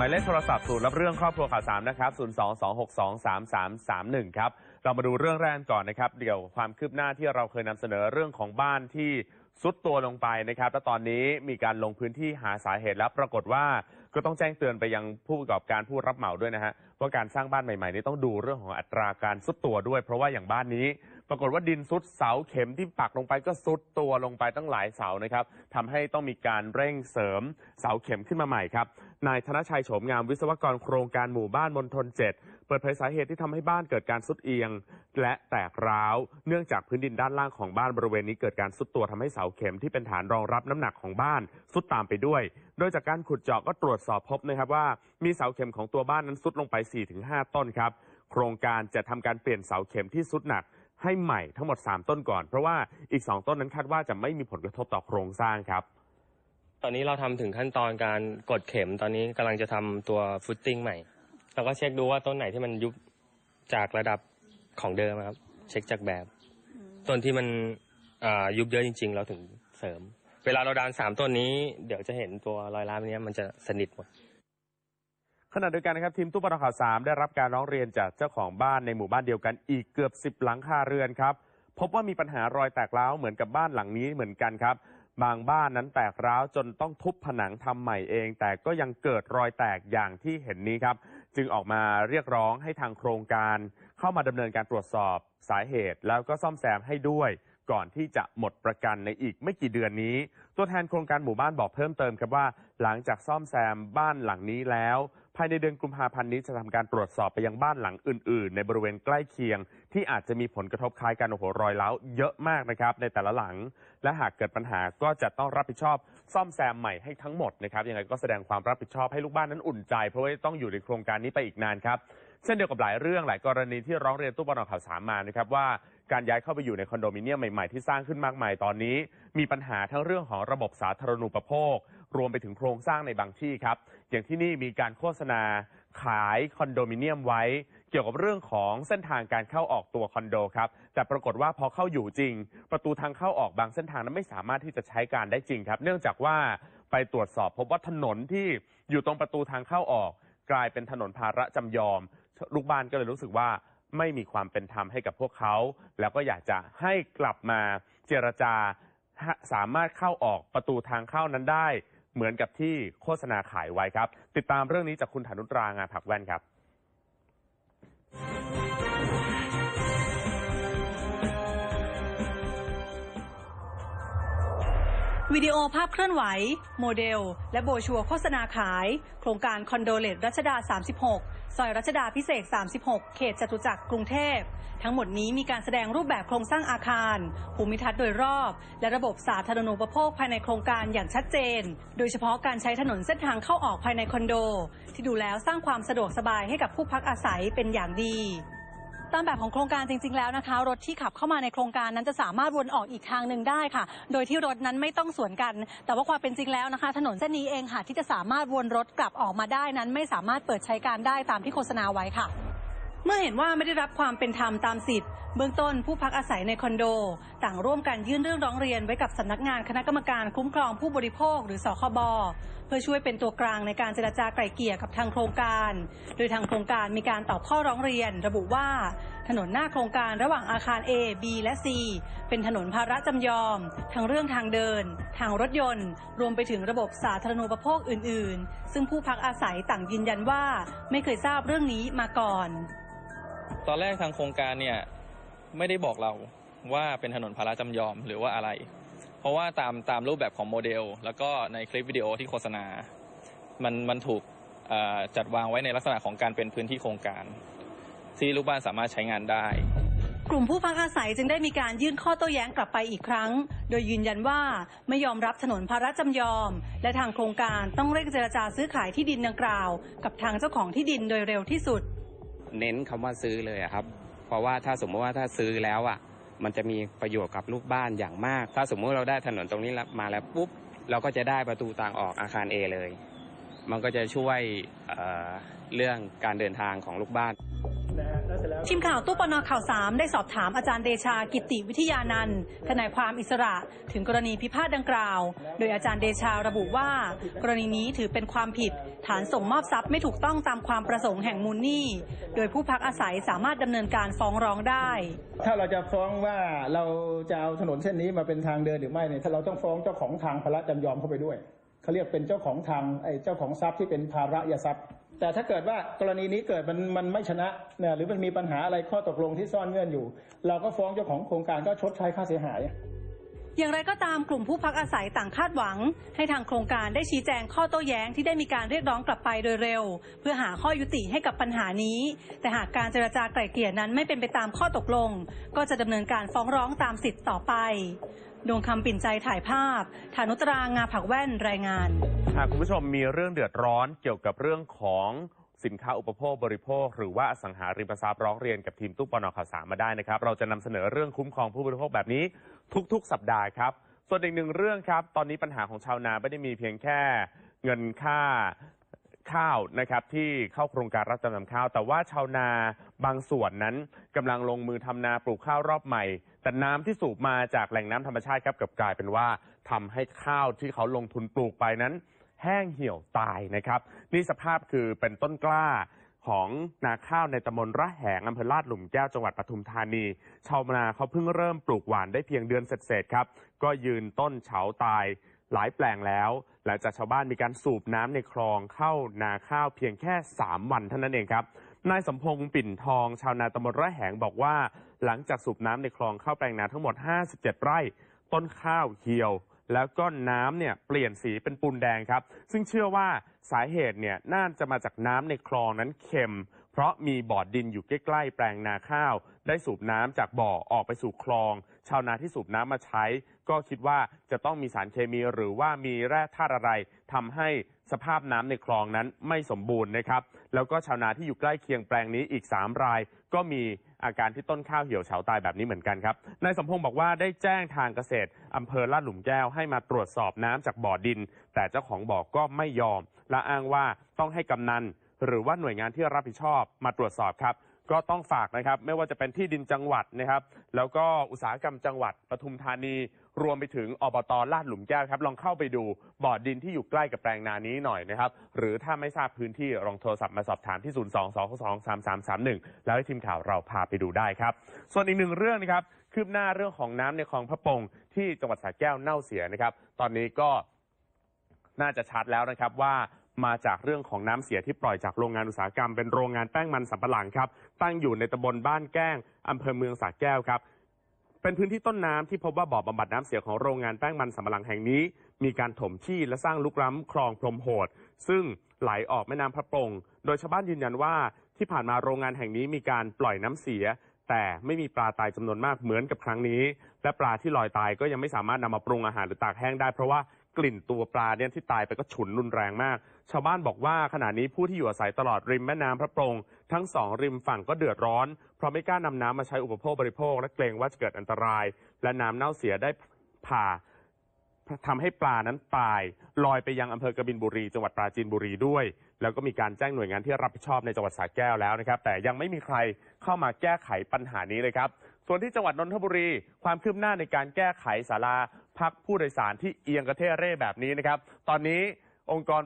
หมายเลขโทรศัพท์ศูนย์รับเรื่องครอบครัวข่าวสามนะครับ 022623331 ครับ เรามาดูเรื่องแรกก่อนนะครับ เดี๋ยวความคืบหน้าที่เราเคยนำเสนอเรื่องของบ้านที่ซุดตัวลงไปนะครับ และตอนนี้มีการลงพื้นที่หาสาเหตุแล้วปรากฏว่าก็ต้องแจ้งเตือนไปยังผู้ประกอบการผู้รับเหมาด้วยนะฮะว่าการสร้างบ้านใหม่ๆนี้ต้องดูเรื่องของอัตราการซุดตัวด้วย เพราะว่าอย่างบ้านนี้ ปรากฏว่าดินซุดเสาเข็มที่ปักลงไปก็ซุดตัวลงไปตั้งหลายเสานะครับทำให้ต้องมีการเร่งเสริมเสาเข็มขึ้นมาใหม่ครับ นายธนชัยโฉมงามวิศวกรโครงการหมู่บ้านมณฑลเจ็ดเปิดเผยสาเหตุที่ทำให้บ้านเกิดการซุดเอียง และแตกร้าว เนื่องจากพื้นดินด้านล่างของบ้านบริเวณนี้เกิดการซุดตัวทำให้เสาเข็มที่เป็นฐานรองรับน้ำหนักของบ้านซุดตามไปด้วย โดยจากการขุดเจาะก็ตรวจสอบพบนะครับว่ามีเสาเข็มของตัวบ้านนั้นซุดลงไป 4-5 ต้นครับ โครงการจะทำการเปลี่ยนเสาเข็มที่ซุดหนัก ให้ใหม่ทั้งหมด 3 ต้นก่อน เพราะว่าอีก 2 ต้นนั้นคาดว่าจะไม่มีผลกระทบต่อโครงสร้างครับ ตอนนี้เราทำถึงขั้นตอนการกดเข็มตอนนี้กำลังจะทำตัวฟุตติ้งใหม่เราก็เช็คดูว่าต้นไหนที่มันยุบจากระดับของเดิมครับ เช็คจากแบบ ต้นที่มันอ่ายุบเยอะจริง ๆ เราถึงเสริม เวลาเราดานสามต้นนี้ เดี๋ยวจะเห็นตัวรอยร้าวเนี้ยมันจะสนิทหมด ขณะเดียวกันนะครับทีมตู้ปนข่าวสามได้รับการร้องเรียนจากเจ้าของบ้านในหมู่บ้านเดียวกันอีกเกือบ10หลังคาเรือนครับ พบว่ามีปัญหารอยแตกร้าวเหมือนกับบ้านหลังนี้เหมือนกันครับ บางบ้านนั้นแตกร้าวจนต้องทุบผนังทำใหม่เอง แต่ก็ยังเกิดรอยแตกอย่างที่เห็นนี้ครับ จึงออกมาเรียกร้องให้ทางโครงการ เข้ามาดำเนินการตรวจสอบสาเหตุ แล้วก็ซ่อมแซมให้ด้วยก่อนที่จะหมดประกันในอีกไม่กี่เดือนนี้ ตัวแทนโครงการหมู่บ้านบอกเพิ่มเติมครับว่า หลังจากซ่อมแซมบ้านหลังนี้แล้ว ภายในเดือนกุมภาพันธ์นี้จะทำการตรวจสอบไปยังบ้านหลังอื่น ๆ ในบริเวณใกล้เคียง ที่อาจจะมีผลกระทบคล้ายกันโอ้โหรอยร้าเยอะมากนะครับในแต่ละหลัง และหากเกิดปัญหาก็จะต้องรับผิดชอบซ่อมแซมใหม่ให้ทั้งหมดนะครับยังไงก็แสดงความรับผิดชอบให้ลูกบ้านนั้นอุ่นใจ เพราะว่าต้องอยู่ในโครงการนี้ไปอีกนานครับเช่นเดียวกับหลายเรื่องหลายกรณีที่ร้องเรียนตู้ปนข่าวสามมานะครับว่า การย้ายเข้าไปอยู่ในคอนโดมิเนียมใหม่ๆที่สร้างขึ้นมากมายตอนนี้ มีปัญหาทั้งเรื่องของระบบสาธารณูปโภค รวมไปถึงโครงสร้างในบางที่ครับ อย่างที่นี่มีการโฆษณาขายคอนโดมิเนียมไว้ เกี่ยวกับเรื่องของเส้นทางการเข้าออกตัวคอนโดครับ แต่ปรากฏว่าพอเข้าอยู่จริง ประตูทางเข้าออกบางเส้นทางนั้นไม่สามารถที่จะใช้การได้จริงครับ เนื่องจากว่าไปตรวจสอบพบว่าถนนที่อยู่ตรงประตูทางเข้าออก กลายเป็นถนนภาระจำยอม ลูกบ้านก็เลยรู้สึกว่า ไม่มีความเป็นธรรมให้กับพวกเขา แล้วก็อยากจะให้กลับมาเจรจาสามารถเข้าออกประตูทางเข้านั้นได้ เหมือนกับที่โฆษณาขายไว้ครับ ติดตามเรื่องนี้จากคุณฐานุตรางานผักแว่นครับวิดีโอภาพเคลื่อนไหว โมเดล และโบชัวโฆษณาขาย โครงการคอนโดเลตรัชดา 36 ซอยรัชดาพิเศษ 36 เขตจตุจักรกรุงเทพ ทั้งหมดนี้มีการแสดงรูปแบบโครงสร้างอาคาร ภูมิทัศน์โดยรอบ และระบบสาธารณูปโภคภายในโครงการอย่างชัดเจน โดยเฉพาะการใช้ถนนเส้นทางเข้าออกภายในคอนโด ที่ดูแล้วสร้างความสะดวกสบายให้กับผู้พักอาศัยเป็นอย่างดี ตามแบบของโครงการจริง ๆ แล้วนะคะ รถที่ขับเข้ามาในโครงการนั้นจะสามารถวนออกอีกทางหนึ่งได้ค่ะ โดยที่รถนั้นไม่ต้องสวนกัน แต่ว่าความเป็นจริงแล้วนะคะ ถนนเส้นนี้เองค่ะ ที่จะสามารถวนรถกลับออกมาได้นั้น ไม่สามารถเปิดใช้การได้ตามที่โฆษณาไว้ค่ะ เมื่อเห็นว่าไม่ได้รับความเป็นธรรมตามสิทธิ์เบื้องต้นผู้พักอาศัยในคอนโด ต่างร่วมกันยื่นเรื่องร้องเรียนไว้กับสำนักงานคณะกรรมการคุ้มครองผู้บริโภคหรือสคบเพื่อช่วยเป็นตัวกลางในการเจรจาไกล่เกลี่ยกับทางโครงการ โดยทางโครงการมีการตอบข้อร้องเรียน ระบุว่า ถนนหน้าโครงการระหว่างอาคาร A B และ C เป็นถนนภาระจำยอม ทั้งเรื่องทางเดิน ทางรถยนต์ รวมไปถึงระบบสาธารณูปโภคอื่น ๆ ซึ่งผู้พักอาศัยต่างยืนยันว่า ไม่เคยทราบเรื่องนี้มาก่อน ตอนแรกทางโครงการเนี่ย ไม่ได้บอกเราว่าเป็นถนนพาราจำยอมหรือว่าอะไร เพราะว่าตามตามรูปแบบของโมเดล แล้วก็ในคลิปวิดีโอที่โฆษณา มันมันถูกเอ่อจัดวางไว้ในลักษณะของการเป็นพื้นที่โครงการ ที่ลูกบ้านสามารถใช้งานได้กลุ่มผู้พักอาศัยจึงได้มีการยื่นข้อโต้แย้งกลับไปอีกครั้ง โดยยืนยันว่าไม่ยอมรับถนนภาระจำยอม และทางโครงการต้องเร่งเจรจาซื้อขายที่ดินดังกล่าว กับทางเจ้าของที่ดินโดยเร็วที่สุด เน้นคำว่าซื้อเลยอะครับ เพราะว่าถ้าสมมติว่าถ้าซื้อแล้วอะมันจะมีประโยชน์กับลูกบ้านอย่างมาก ถ้าสมมุติเราได้ถนนตรงนี้มาแล้วปุ๊บ เราก็จะได้ประตูทางออกอาคาร A เลย มันก็จะช่วยเเรื่องการเดินทางของลูกบ้าน ทีมข่าวตู้ปนข่าวสามได้สอบถามอาจารย์เดชากิติวิทยานันท์ทนายความอิสระถึงกรณีพิพาทดังกล่าว โดยอาจารย์เดชาระบุว่า กรณีนี้ถือเป็นความผิด ฐานส่งมอบทรัพย์ไม่ถูกต้องตามความประสงค์แห่งมูลหนี้ โดยผู้พักอาศัยสามารถดำเนินการฟ้องร้องได้ ถ้าเราจะฟ้องว่าเราจะเอาถนนเส้นนี้มาเป็นทางเดินหรือไม่เนี่ยถ้าเราต้องฟ้องเจ้าของทางพระจำยอมเข้าไปด้วยเขาเรียกเป็นเจ้าของทางไอ้เจ้าของทรัพย์ที่เป็นภาระยาทรัพย์ แต่ถ้าเกิดว่ากรณีนี้เกิดมันมันไม่ชนะเนี่ยหรือมันมีปัญหาอะไรข้อตกลงที่ซ่อนเงื่อนอยู่ เราก็ฟ้องเจ้าของโครงการก็ชดใช้ค่าเสียหาย อย่างไรก็ตามกลุ่มผู้พักอาศัยต่างคาดหวัง ให้ทางโครงการได้ชี้แจงข้อโต้แย้งที่ได้มีการเรียกร้องกลับไปโดยเร็ว เพื่อหาข้อยุติให้กับปัญหานี้ แต่หากการเจรจาไกล่เกลี่ยนั้นไม่เป็นไปตามข้อตกลง ก็จะดำเนินการฟ้องร้องตามสิทธิ์ต่อไป ดวงคำปิ่นใจถ่ายภาพฐานุตรางาผักแว่นรายงานหากคุณผู้ชมมีเรื่องเดือดร้อนเกี่ยวกับเรื่องของสินค้าอุปโภคบริโภค หรือว่าอสังหาริมทรัพย์ร้องเรียนกับทีมตู้ปนข่าวสารมาได้นะครับ เราจะนำเสนอเรื่องคุ้มครองผู้บริโภคแบบนี้ทุกๆ สัปดาห์ครับ ส่วนอีกหนึ่งเรื่องครับ ตอนนี้ปัญหาของชาวนาไม่ได้มีเพียงแค่เงินค่าข้าวนะครับที่เข้าโครงการรับจำนำข้าว แต่ว่าชาวนาบางส่วนนั้นกำลังลงมือทำนาปลูกข้าวรอบใหม่ แต่น้ำที่สูบมาจากแหล่งน้ำธรรมชาติครับกลับกลายเป็นว่าทำให้ข้าวที่เขาลงทุนปลูกไปนั้น แห้งเหี่ยวตายนะครับนี่สภาพคือเป็นต้นกล้าของนาข้าวในตำบลระแหงอำเภอลาดหลุมแก้วจังหวัดปทุมธานี ชาวนาเขาเพิ่งเริ่มปลูกหวานได้เพียงเดือนเศษๆครับ ก็ยืนต้นเฉาตายหลายแปลงแล้ว หลังจากชาวบ้านมีการสูบน้ำในคลองเข้านาข้าวเพียงแค่ 3 วันเท่านั้นเองครับ นายสมพงษ์ปิ่นทอง ชาวนาตำบลระแหงบอกว่า หลังจากสูบน้ำในคลองเข้าแปลงนาทั้งหมด 57 ไร่ ต้นข้าวเหี่ยว แล้วก็น้ำเนี่ยเปลี่ยนสีเป็นปูนแดงครับ ซึ่งเชื่อว่าสาเหตุเนี่ยน่าจะมาจากน้ำในคลองนั้นเค็ม เพราะมีบ่อดินอยู่ใกล้ๆแปลงนาข้าว ได้สูบน้ำจากบ่อออกไปสู่คลอง ชาวนาที่สูบน้ำมาใช้ ก็คิดว่าจะต้องมีสารเคมีหรือว่ามีแร่ธาตุอะไรทำให้สภาพน้ำในคลองนั้นไม่สมบูรณ์นะครับ แล้วก็ชาวนาที่อยู่ใกล้เคียงแปลงนี้อีก 3 ราย ก็มีอาการที่ต้นข้าวเหี่ยวเฉาตายแบบนี้เหมือนกันครับ นายสมพงศ์บอกว่าได้แจ้งทางเกษตรอำเภอลาดหลุมแก้วให้มาตรวจสอบน้ำจากบ่อดิน แต่เจ้าของบ่อก็ไม่ยอม และอ้างว่าต้องให้กำนัน หรือว่าหน่วยงานที่รับผิดชอบมาตรวจสอบครับ ก็ต้องฝากนะครับ ไม่ว่าจะเป็นที่ดินจังหวัดนะครับ แล้วก็อุตสาหกรรมจังหวัดปทุมธานี รวมไปถึงอบตลาดหลุมแก้วครับ ลองเข้าไปดูบ่อดินที่อยู่ใกล้กับแปลงนานี้หน่อยนะครับ หรือถ้าไม่ทราบพื้นที่ลองโทรศัพท์มาสอบถามที่ 0 2 2 2 3 3 3 1แล้วให้ทีมข่าวเราพาไปดูได้ครับ ส่วนอีกหนึ่งเรื่องนะครับคืบหน้าเรื่องของน้ำในคลองพระปงที่จังหวัดสระแก้วเน่าเสียนะครับ ตอนนี้ก็น่าจะชัดแล้วนะครับว่า มาจากเรื่องของน้ำเสียที่ปล่อยจากโรงงานอุตสาหกรรมเป็นโรงงานแป้งมันสำปะหลังครับ ตั้งอยู่ในตำบลบ้านแก้งอำเภอเมืองสระแก้วครับเป็นพื้นที่ต้นน้ำที่พบว่าบ่อบำบัดน้ำเสียของโรงงานแป้งมันสำปะหลังแห่งนี้ มีการถมที่และสร้างลุกล้ำคลองพรมโหด ซึ่งไหลออกแม่น้ำพระปรงโดยชาวบ้านยืนยันว่าที่ผ่านมาโรงงานแห่งนี้มีการปล่อยน้ำเสีย แต่ไม่มีปลาตายจำนวนมากเหมือนกับครั้งนี้ และปลาที่ลอยตายก็ยังไม่สามารถนำมาปรุงอาหารหรือตากแห้งได้เพราะว่า กลิ่นตัวปลาเนี่ยที่ตายไปก็ฉุนรุนแรงมาก ชาวบ้านบอกว่าขณะนี้ผู้ที่อยู่อาศัยตลอดริมแม่น้ำพระปรงทั้งสองริมฝั่งก็เดือดร้อน เพราะไม่กล้านำน้ำมาใช้อุปโภคบริโภค และเกรงว่าจะเกิดอันตราย และน้ำเน่าเสียได้ผ่าทำให้ปลานั้นตาย ลอยไปยังอำเภอกบินบุรี จังหวัดปราจีนบุรีด้วย แล้วก็มีการแจ้งหน่วยงานที่รับผิดชอบในจังหวัดสระแก้วแล้วนะครับ แต่ยังไม่มีใครเข้ามาแก้ไขปัญหานี้เลยครับ ส่วนที่จังหวัดนนทบุรี ความคืบหน้าในการแก้ไขศาลา พักผู้โดยสารที่เอียงกระเทเร่แบบนี้นะครับ ตอนนี้องค์กร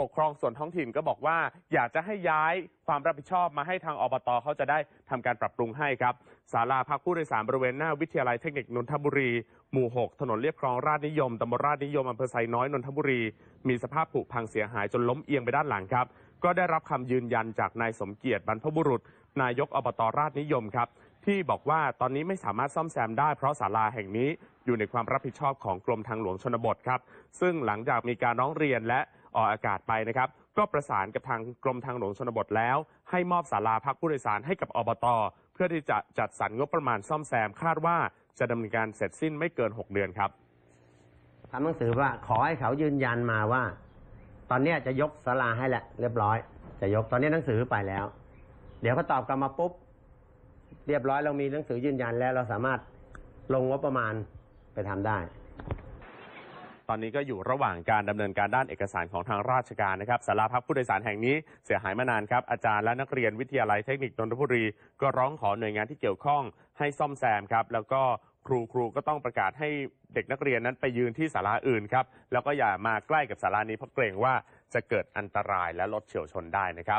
ปกครองส่วนท้องถิ่นก็บอกว่า อยากจะให้ย้ายความรับผิดชอบมาให้ทางอบตเขาจะได้ทำการปรับปรุงให้ครับศาลาพักผู้โดยสารบริเวณหน้าวิทยาลัยเทคนิคนนทบุรี หมู่ 6 ถนนเรียบคลองราชนิยมตำบลราชนิยมอำเภอไซน้อยนนทบุรี มีสภาพผุพังเสียหายจนล้มเอียงไปด้านหลังครับ ก็ได้รับคำยืนยันจากนายสมเกียรติบรรพบุรุษ นายกอบตราชนิยมครับที่บอกว่าตอนนี้ไม่สามารถซ่อมแซมได้เพราะศาลาแห่งนี้ อยู่ในความรับผิดชอบของกรมทางหลวงชนบทครับ ซึ่งหลังจากมีการร้องเรียนและออกอากาศไปนะครับ ก็ประสานกับทางกรมทางหลวงชนบทแล้ว ให้มอบศาลาพักผู้โดยสารให้กับอบต เพื่อที่จะจัดสรรงบประมาณซ่อมแซมคาดว่าจะดำเนินการเสร็จสิ้นไม่เกิน 6 เดือนครับ ทำหนังสือว่าขอให้เขายืนยันมาว่า ตอนเนี้ยจะยกศาลาให้แหละเรียบร้อย จะยกตอนนี้หนังสือไปแล้ว เดี๋ยวเขาตอบกลับมาปุ๊บ เรียบร้อยเรามีหนังสือยืนยันแล้วเราสามารถลงงบประมาณ ไปทำได้ ตอนนี้ก็อยู่ระหว่างการดำเนินการด้านเอกสารของทางราชการนะครับศาลาพักผู้โดยสารแห่งนี้เสียหายมานานครับ อาจารย์และนักเรียนวิทยาลัยเทคนิคนนทบุรี ก็ร้องขอหน่วยงานที่เกี่ยวข้องให้ซ่อมแซมครับ แล้วก็ครูครูก็ต้องประกาศให้เด็กนักเรียนนั้นไปยืนที่ศาลาอื่นครับ แล้วก็อย่ามาใกล้กับศาลานี้เพราะเกรงว่าจะเกิดอันตรายและรถเฉียวชนได้นะครับ